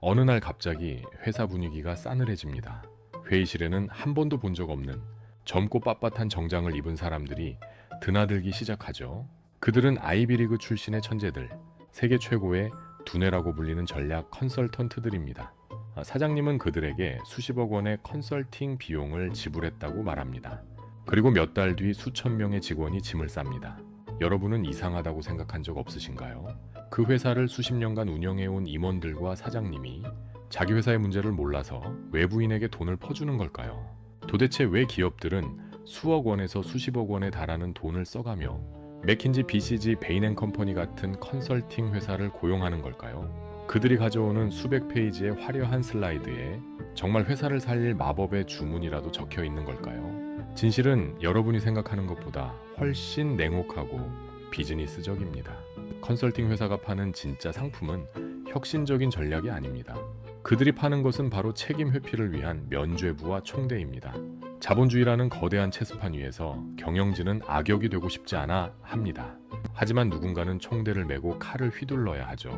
어느 날 갑자기 회사 분위기가 싸늘해집니다. 회의실에는 한 번도 본 적 없는 젊고 빳빳한 정장을 입은 사람들이 드나들기 시작하죠. 그들은 아이비리그 출신의 천재들, 세계 최고의 두뇌라고 불리는 전략 컨설턴트들입니다. 아, 사장님은 그들에게 수십억 원의 컨설팅 비용을 지불했다고 말합니다. 그리고 몇 달 뒤 수천 명의 직원이 짐을 쌉니다. 여러분은 이상하다고 생각한 적 없으신가요? 그 회사를 수십 년간 운영해온 임원들과 사장님이 자기 회사의 문제를 몰라서 외부인에게 돈을 퍼주는 걸까요? 도대체 왜 기업들은 수억 원에서 수십억 원에 달하는 돈을 써가며 맥킨지 BCG 베인앤컴퍼니 같은 컨설팅 회사를 고용하는 걸까요? 그들이 가져오는 수백 페이지의 화려한 슬라이드에 정말 회사를 살릴 마법의 주문이라도 적혀 있는 걸까요? 진실은 여러분이 생각하는 것보다 훨씬 냉혹하고 비즈니스적입니다. 컨설팅 회사가 파는 진짜 상품은 혁신적인 전략이 아닙니다. 그들이 파는 것은 바로 책임 회피를 위한 면죄부와 총대입니다. 자본주의라는 거대한 체스판 위에서 경영진은 악역이 되고 싶지 않아 합니다. 하지만 누군가는 총대를 메고 칼을 휘둘러야 하죠.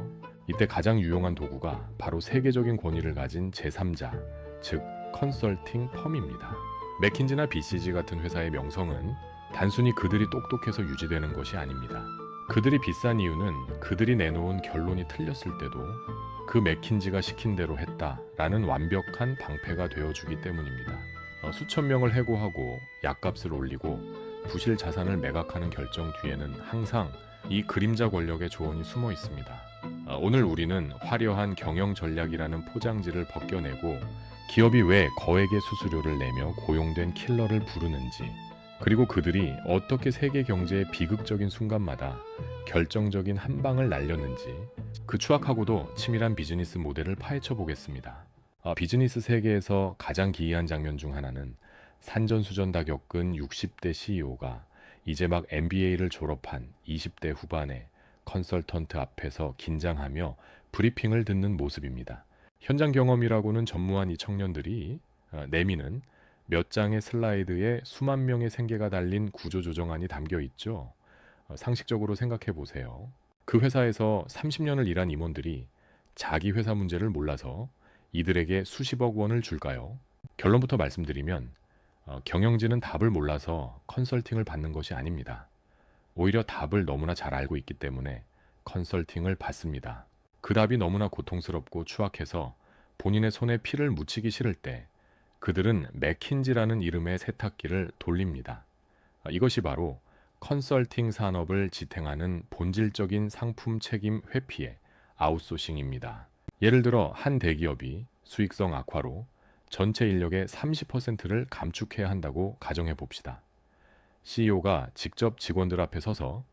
이때 가장 유용한 도구가 바로 세계적인 권위를 가진 제3자, 즉 컨설팅 펌입니다. 맥킨지나 BCG 같은 회사의 명성은 단순히 그들이 똑똑해서 유지되는 것이 아닙니다. 그들이 비싼 이유는 그들이 내놓은 결론이 틀렸을 때도 그 맥킨지가 시킨 대로 했다라는 완벽한 방패가 되어주기 때문입니다. 어, 수천 명을 해고하고 약값을 올리고 부실 자산을 매각하는 결정 뒤에는 항상 이 그림자 권력의 조언이 숨어 있습니다. 어, 오늘 우리는 화려한 경영 전략이라는 포장지를 벗겨내고 기업이 왜 거액의 수수료를 내며 고용된 킬러를 부르는지 그리고 그들이 어떻게 세계 경제의 비극적인 순간마다 결정적인 한 방을 날렸는지 그 추악하고도 치밀한 비즈니스 모델을 파헤쳐 보겠습니다. 아, 비즈니스 세계에서 가장 기이한 장면 중 하나는 산전수전 다 겪은 60대 CEO가 이제 막 MBA를 졸업한 20대 후반의 컨설턴트 앞에서 긴장하며 브리핑을 듣는 모습입니다. 현장 경험이라고는 전무한 이 청년들이 어, 내미는 몇 장의 슬라이드에 수만 명의 생계가 달린 구조조정안이 담겨 있죠. 어, 상식적으로 생각해 보세요. 그 회사에서 30년을 일한 임원들이 자기 회사 문제를 몰라서 이들에게 수십억 원을 줄까요? 결론부터 말씀드리면 어, 경영진은 답을 몰라서 컨설팅을 받는 것이 아닙니다. 오히려 답을 너무나 잘 알고 있기 때문에 컨설팅을 받습니다. 그 답이 너무나 고통스럽고 추악해서 본인의 손에 피를 묻히기 싫을 때 그들은 맥킨지라는 이름의 세탁기를 돌립니다. 아, 이것이 바로 컨설팅 산업을 지탱하는 본질적인 상품 책임 회피의 아웃소싱입니다. 예를 들어 한 대기업이 수익성 악화로 전체 인력의 30%를 감축해야 한다고 가정해 봅시다. CEO가 직접 직원들 앞에 서서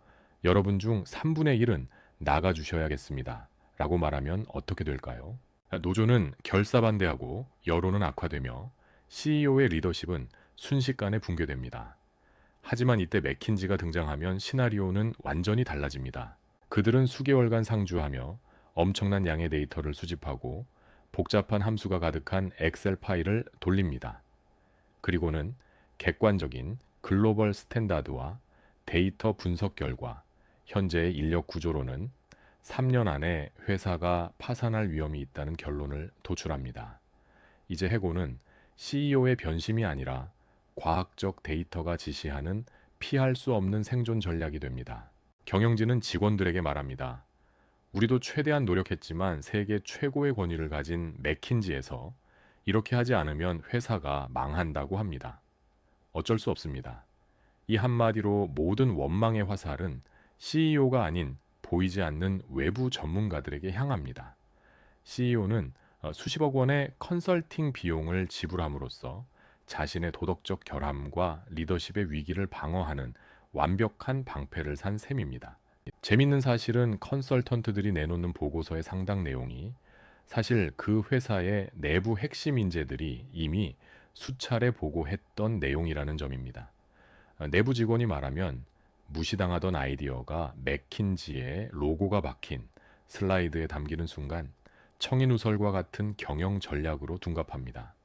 여러분 중 3분의 1은 나가 주셔야겠습니다. 라고 말하면 어떻게 될까요? 노조는 결사 반대하고 여론은 악화되며 CEO의 리더십은 순식간에 붕괴됩니다. 하지만 이때 맥킨지가 등장하면 시나리오는 완전히 달라집니다. 그들은 수개월간 상주하며 엄청난 양의 데이터를 수집하고 복잡한 함수가 가득한 엑셀 파일을 돌립니다. 그리고는 객관적인 글로벌 스탠다드와 데이터 분석 결과 현재의 인력 구조로는 3년 안에 회사가 파산할 위험이 있다는 결론을 도출합니다. 이제 해고는 CEO의 변심이 아니라 과학적 데이터가 지시하는 피할 수 없는 생존 전략이 됩니다. 경영진은 직원들에게 말합니다. 우리도 최대한 노력했지만 세계 최고의 권위를 가진 맥킨지에서 이렇게 하지 않으면 회사가 망한다고 합니다. 어쩔 수 없습니다. 이 한마디로 모든 원망의 화살은 CEO가 아닌 보이지 않는 외부 전문가들에게 향합니다. CEO는 어, 수십억 원의 컨설팅 비용을 지불함으로써 자신의 도덕적 결함과 리더십의 위기를 방어하는 완벽한 방패를 산 셈입니다. 재밌는 사실은 컨설턴트들이 내놓는 보고서의 상당 내용이 사실 그 회사의 내부 핵심 인재들이 이미 수차례 보고했던 내용이라는 점입니다. 어, 내부 직원이 말하면 무시당하던 아이디어가 맥킨지의 로고가 박힌 슬라이드에 담기는 순간 청인우설과 같은 경영 전략으로 둔갑합니다.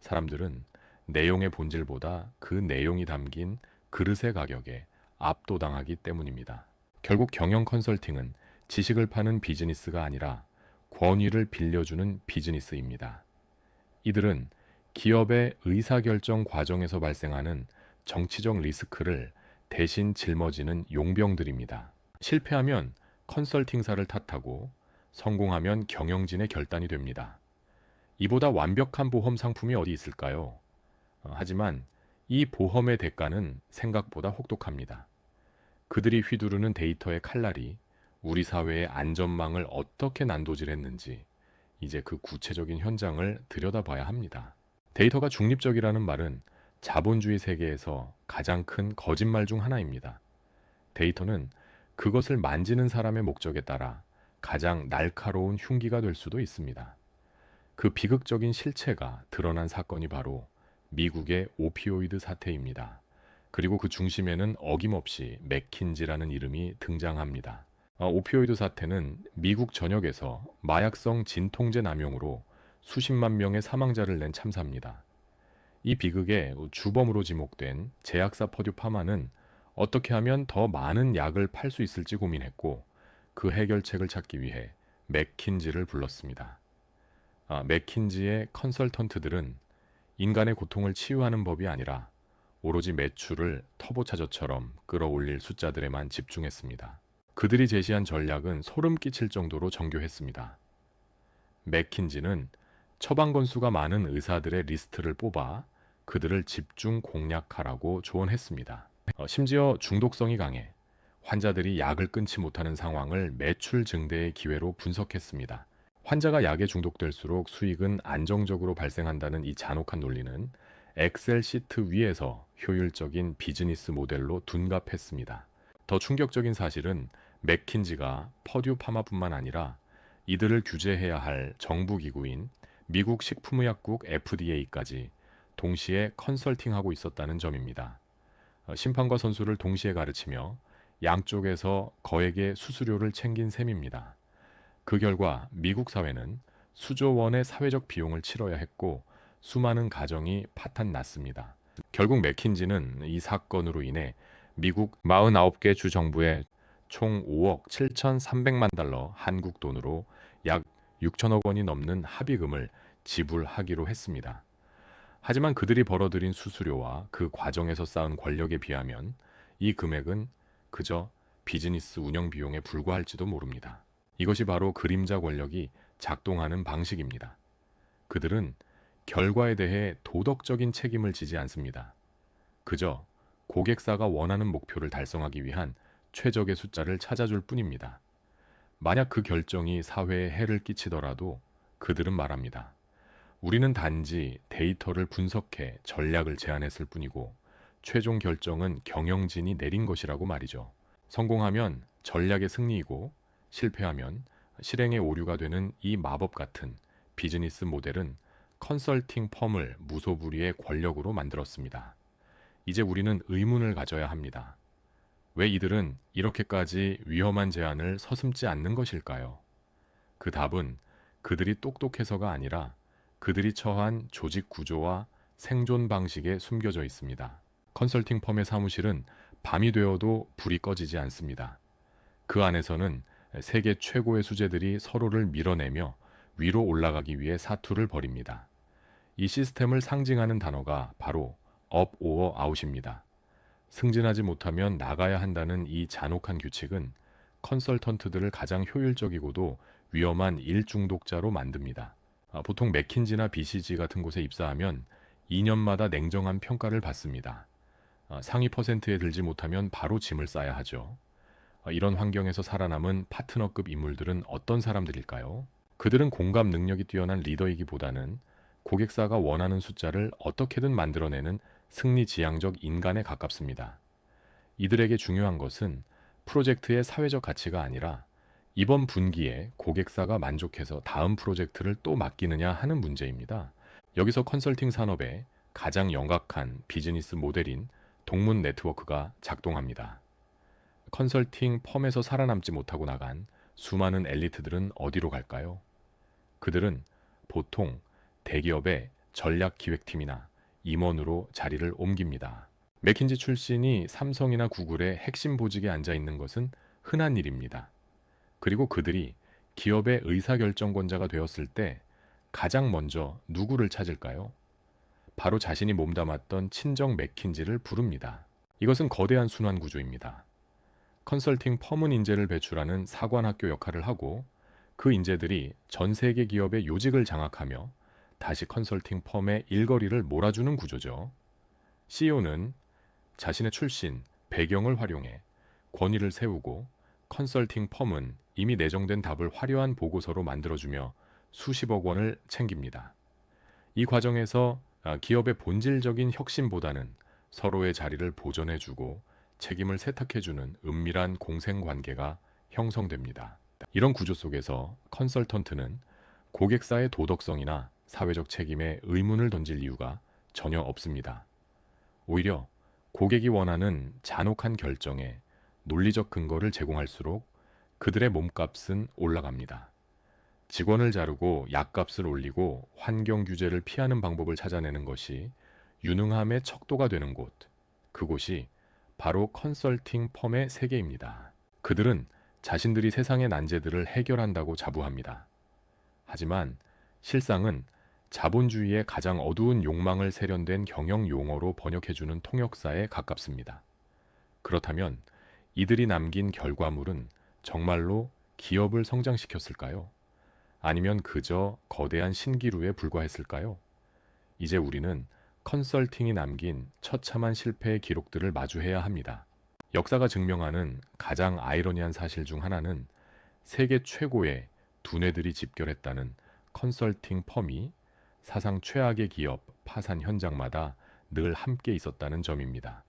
사람들은 내용의 본질보다 그 내용이 담긴 그릇의 가격에 압도당하기 때문입니다. 결국 경영 컨설팅은 지식을 파는 비즈니스가 아니라 권위를 빌려주는 비즈니스입니다. 이들은 기업의 의사결정 과정에서 발생하는 정치적 리스크를 대신 짊어지는 용병들입니다. 실패하면 컨설팅사를 탓하고 성공하면 경영진의 결단이 됩니다. 이보다 완벽한 보험 상품이 어디 있을까요? 어, 하지만 이 보험의 대가는 생각보다 혹독합니다. 그들이 휘두르는 데이터의 칼날이 우리 사회의 안전망을 어떻게 난도질했는지 이제 그 구체적인 현장을 들여다봐야 합니다. 데이터가 중립적이라는 말은 자본주의 세계에서 가장 큰 거짓말 중 하나입니다. 데이터는 그것을 만지는 사람의 목적에 따라 가장 날카로운 흉기가 될 수도 있습니다. 그 비극적인 실체가 드러난 사건이 바로 미국의 오피오이드 사태입니다. 그리고 그 중심에는 어김없이 맥킨지라는 이름이 등장합니다. 어, 오피오이드 사태는 미국 전역에서 마약성 진통제 남용으로 수십만 명의 사망자를 낸 참사입니다. 이 비극의 주범으로 지목된 제약사 퍼듀 파마는 어떻게 하면 더 많은 약을 팔 수 있을지 고민했고 그 해결책을 찾기 위해 맥킨지를 불렀습니다. 아, 맥킨지의 컨설턴트들은 인간의 고통을 치유하는 법이 아니라 오로지 매출을 터보차저처럼 끌어올릴 숫자들에만 집중했습니다. 그들이 제시한 전략은 소름 끼칠 정도로 정교했습니다. 맥킨지는 처방 건수가 많은 의사들의 리스트를 뽑아 그들을 집중 공략하라고 조언했습니다. 어, 심지어 중독성이 강해 환자들이 약을 끊지 못하는 상황을 매출 증대의 기회로 분석했습니다. 환자가 약에 중독될수록 수익은 안정적으로 발생한다는 이 잔혹한 논리는 엑셀 시트 위에서 효율적인 비즈니스 모델로 둔갑했습니다. 더 충격적인 사실은 맥킨지가 퍼듀 파마뿐만 아니라 이들을 규제해야 할 정부 기구인 미국 식품의약국 FDA까지 동시에 컨설팅하고 있었다는 점입니다. 어, 심판과 선수를 동시에 가르치며 양쪽에서 거액의 수수료를 챙긴 셈입니다. 그 결과 미국 사회는 수조 원의 사회적 비용을 치러야 했고 수많은 가정이 파탄 났습니다. 결국 맥킨지는 이 사건으로 인해 미국 49개 주 정부에 총 5억 7,300만 달러 한국 돈으로 약 6천억 원이 넘는 합의금을 지불하기로 했습니다. 하지만 그들이 벌어들인 수수료와 그 과정에서 쌓은 권력에 비하면 이 금액은 그저 비즈니스 운영 비용에 불과할지도 모릅니다. 이것이 바로 그림자 권력이 작동하는 방식입니다. 그들은 결과에 대해 도덕적인 책임을 지지 않습니다. 그저 고객사가 원하는 목표를 달성하기 위한 최적의 숫자를 찾아줄 뿐입니다. 만약 그 결정이 사회에 해를 끼치더라도 그들은 말합니다. 우리는 단지 데이터를 분석해 전략을 제안했을 뿐이고 최종 결정은 경영진이 내린 것이라고 말이죠. 성공하면 전략의 승리이고 실패하면 실행의 오류가 되는 이 마법 같은 비즈니스 모델은 컨설팅 펌을 무소불위의 권력으로 만들었습니다. 이제 우리는 의문을 가져야 합니다. 왜 이들은 이렇게까지 위험한 제안을 서슴지 않는 것일까요? 그 답은 그들이 똑똑해서가 아니라 그들이 처한 조직 구조와 생존 방식에 숨겨져 있습니다. 컨설팅 펌의 사무실은 밤이 되어도 불이 꺼지지 않습니다. 그 안에서는 세계 최고의 수재들이 서로를 밀어내며 위로 올라가기 위해 사투를 벌입니다. 이 시스템을 상징하는 단어가 바로 업 오어 아웃입니다. 승진하지 못하면 나가야 한다는 이 잔혹한 규칙은 컨설턴트들을 가장 효율적이고도 위험한 일 중독자로 만듭니다. 아, 보통 맥킨지나 BCG 같은 곳에 입사하면 2년마다 냉정한 평가를 받습니다. 아, 상위 퍼센트에 들지 못하면 바로 짐을 싸야 하죠. 어, 이런 환경에서 살아남은 파트너급 인물들은 어떤 사람들일까요? 그들은 공감 능력이 뛰어난 리더이기보다는 고객사가 원하는 숫자를 어떻게든 만들어내는 승리지향적 인간에 가깝습니다. 이들에게 중요한 것은 프로젝트의 사회적 가치가 아니라 이번 분기에 고객사가 만족해서 다음 프로젝트를 또 맡기느냐 하는 문제입니다. 여기서 컨설팅 산업의 가장 영악한 비즈니스 모델인 동문 네트워크가 작동합니다. 컨설팅 펌에서 살아남지 못하고 나간 수많은 엘리트들은 어디로 갈까요? 그들은 보통 대기업의 전략 기획팀이나 임원으로 자리를 옮깁니다. 맥킨지 출신이 삼성이나 구글의 핵심 보직에 앉아 있는 것은 흔한 일입니다. 그리고 그들이 기업의 의사결정권자가 되었을 때 가장 먼저 누구를 찾을까요? 바로 자신이 몸담았던 친정 맥킨지를 부릅니다. 이것은 거대한 순환 구조입니다. 컨설팅 퍼문 인재를 배출하는 사관학교 역할을 하고 그 인재들이 전 세계 기업의 요직을 장악하며 다시 컨설팅 펌의 일거리를 몰아주는 구조죠. CEO는 자신의 출신, 배경을 활용해 권위를 세우고 컨설팅 펌은 이미 내정된 답을 화려한 보고서로 만들어주며 수십억 원을 챙깁니다. 이 과정에서 아, 기업의 본질적인 혁신보다는 서로의 자리를 보존해주고 책임을 세탁해주는 은밀한 공생관계가 형성됩니다. 이런 구조 속에서 컨설턴트는 고객사의 도덕성이나 사회적 책임에 의문을 던질 이유가 전혀 없습니다. 오히려 고객이 원하는 잔혹한 결정에 논리적 근거를 제공할수록 그들의 몸값은 올라갑니다. 직원을 자르고 약값을 올리고 환경 규제를 피하는 방법을 찾아내는 것이 유능함의 척도가 되는 곳, 그곳이 바로 컨설팅 펌의 세계입니다. 그들은 자신들이 세상의 난제들을 해결한다고 자부합니다. 하지만 실상은 자본주의의 가장 어두운 욕망을 세련된 경영 용어로 번역해주는 통역사에 가깝습니다. 그렇다면 이들이 남긴 결과물은 정말로 기업을 성장시켰을까요? 아니면 그저 거대한 신기루에 불과했을까요? 이제 우리는 컨설팅이 남긴 처참한 실패의 기록들을 마주해야 합니다. 역사가 증명하는 가장 아이러니한 사실 중 하나는 세계 최고의 두뇌들이 집결했다는 컨설팅 펌이 사상 최악의 기업 파산 현장마다 늘 함께 있었다는 점입니다.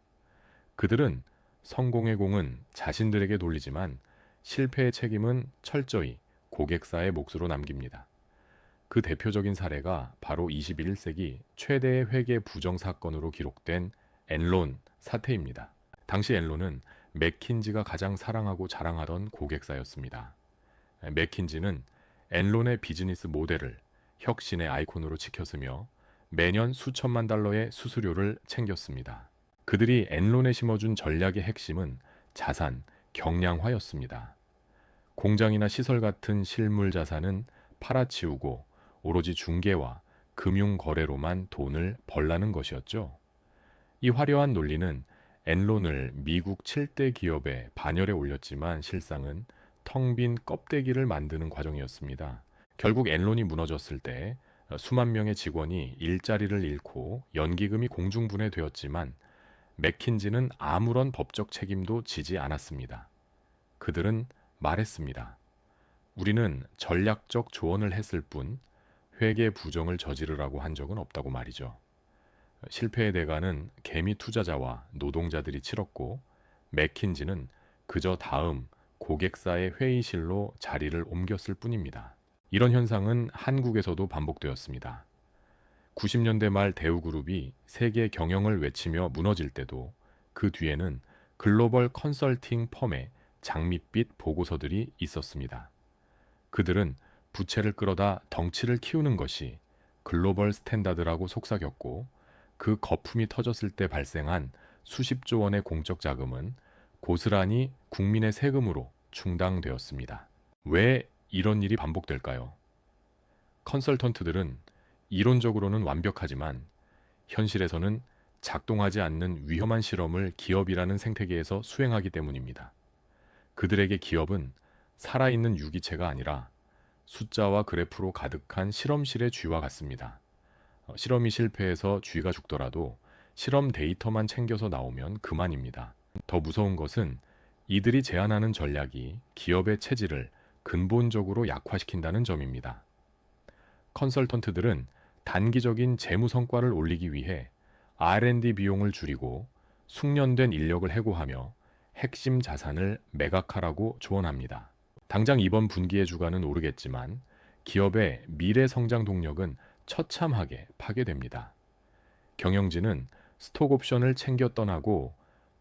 그들은 성공의 공은 자신들에게 돌리지만 실패의 책임은 철저히 고객사의 몫으로 남깁니다. 그 대표적인 사례가 바로 21세기 최대의 회계 부정 사건으로 기록된 엔론 사태입니다. 당시 엔론은 맥킨지가 가장 사랑하고 자랑하던 고객사였습니다. 맥킨지는 엔론의 비즈니스 모델을 혁신의 아이콘으로 지켰으며 매년 수천만 달러의 수수료를 챙겼습니다. 그들이 엔론에 심어준 전략의 핵심은 자산, 경량화였습니다. 공장이나 시설 같은 실물 자산은 팔아치우고 오로지 중개와 금융 거래로만 돈을 벌라는 것이었죠. 이 화려한 논리는 엔론을 미국 7대 기업의 반열에 올렸지만 실상은 텅 빈 껍데기를 만드는 과정이었습니다. 결국 엔론이 무너졌을 때 수만 명의 직원이 일자리를 잃고 연기금이 공중분해되었지만 맥킨지는 아무런 법적 책임도 지지 않았습니다. 그들은 말했습니다. 우리는 전략적 조언을 했을 뿐 회계 부정을 저지르라고 한 적은 없다고 말이죠. 실패의 대가는 개미 투자자와 노동자들이 치렀고 맥킨지는 그저 다음 고객사의 회의실로 자리를 옮겼을 뿐입니다. 이런 현상은 한국에서도 반복되었습니다. 90년대 말 대우그룹이 세계 경영을 외치며 무너질 때도 그 뒤에는 글로벌 컨설팅 펌의 장밋빛 보고서들이 있었습니다. 그들은 부채를 끌어다 덩치를 키우는 것이 글로벌 스탠다드라고 속삭였고 그 거품이 터졌을 때 발생한 수십조 원의 공적 자금은 고스란히 국민의 세금으로 충당되었습니다. 왜 이런 일이 반복될까요? 컨설턴트들은 이론적으로는 완벽하지만 현실에서는 작동하지 않는 위험한 실험을 기업이라는 생태계에서 수행하기 때문입니다. 그들에게 기업은 살아있는 유기체가 아니라 숫자와 그래프로 가득한 실험실의 쥐와 같습니다. 어, 실험이 실패해서 쥐가 죽더라도 실험 데이터만 챙겨서 나오면 그만입니다. 더 무서운 것은 이들이 제안하는 전략이 기업의 체질을 근본적으로 약화시킨다는 점입니다. 컨설턴트들은 단기적인 재무 성과를 올리기 위해 R&D 비용을 줄이고 숙련된 인력을 해고하며 핵심 자산을 매각하라고 조언합니다. 당장 이번 분기의 주가는 오르겠지만 기업의 미래 성장 동력은 처참하게 파괴됩니다. 경영진은 스톡 옵션을 챙겨 떠나고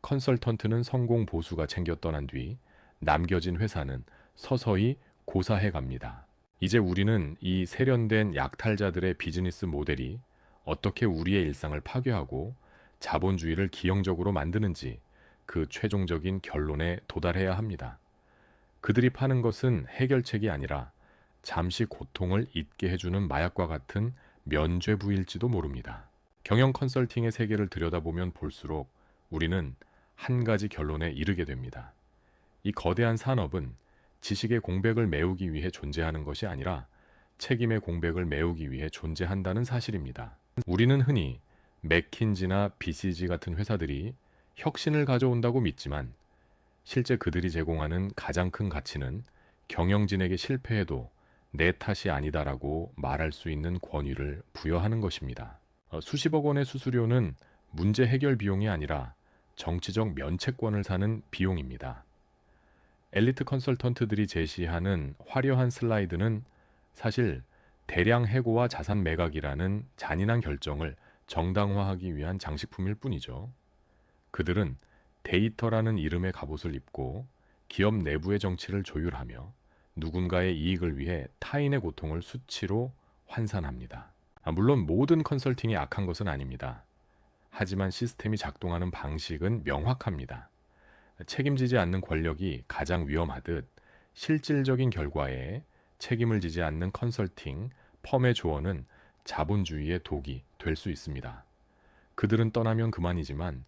컨설턴트는 성공 보수가 챙겨 떠난 뒤 남겨진 회사는 서서히 고사해 갑니다. 이제 우리는 이 세련된 약탈자들의 비즈니스 모델이 어떻게 우리의 일상을 파괴하고 자본주의를 기형적으로 만드는지 그 최종적인 결론에 도달해야 합니다. 그들이 파는 것은 해결책이 아니라 잠시 고통을 잊게 해주는 마약과 같은 면죄부일지도 모릅니다. 경영 컨설팅의 세계를 들여다보면 볼수록 우리는 한 가지 결론에 이르게 됩니다. 이 거대한 산업은 지식의 공백을 메우기 위해 존재하는 것이 아니라 책임의 공백을 메우기 위해 존재한다는 사실입니다. 우리는 흔히 맥킨지나 BCG 같은 회사들이 혁신을 가져온다고 믿지만 실제 그들이 제공하는 가장 큰 가치는 경영진에게 실패해도 내 탓이 아니다라고 말할 수 있는 권위를 부여하는 것입니다. 어, 수십억 원의 수수료는 문제 해결 비용이 아니라 정치적 면책권을 사는 비용입니다. 엘리트 컨설턴트들이 제시하는 화려한 슬라이드는 사실 대량 해고와 자산 매각이라는 잔인한 결정을 정당화하기 위한 장식품일 뿐이죠. 그들은 데이터라는 이름의 갑옷을 입고 기업 내부의 정치를 조율하며 누군가의 이익을 위해 타인의 고통을 수치로 환산합니다. 아, 물론 모든 컨설팅이 악한 것은 아닙니다. 하지만 시스템이 작동하는 방식은 명확합니다. 책임지지 않는 권력이 가장 위험하듯 실질적인 결과에 책임을 지지 않는 컨설팅, 펌의 조언은 자본주의의 독이 될 수 있습니다. 그들은 떠나면 그만이지만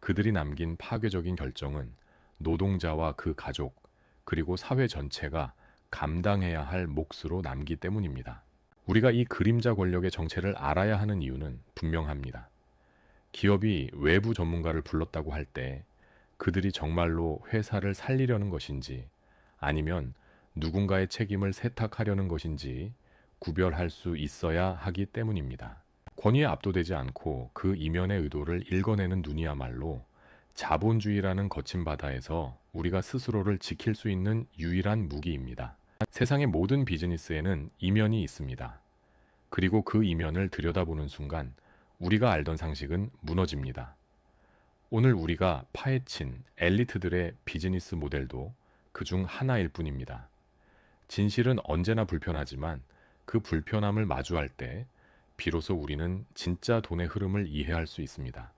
그들이 남긴 파괴적인 결정은 노동자와 그 가족, 그리고 사회 전체가 감당해야 할 몫으로 남기 때문입니다. 우리가 이 그림자 권력의 정체를 알아야 하는 이유는 분명합니다. 기업이 외부 전문가를 불렀다고 할 때 그들이 정말로 회사를 살리려는 것인지 아니면 누군가의 책임을 세탁하려는 것인지 구별할 수 있어야 하기 때문입니다. 권위에 압도되지 않고 그 이면의 의도를 읽어내는 눈이야말로 자본주의라는 거친 바다에서 우리가 스스로를 지킬 수 있는 유일한 무기입니다. 세상의 모든 비즈니스에는 이면이 있습니다. 그리고 그 이면을 들여다보는 순간 우리가 알던 상식은 무너집니다. 오늘 우리가 파헤친 엘리트들의 비즈니스 모델도 그 중 하나일 뿐입니다. 진실은 언제나 불편하지만 그 불편함을 마주할 때 비로소 우리는 진짜 돈의 흐름을 이해할 수 있습니다.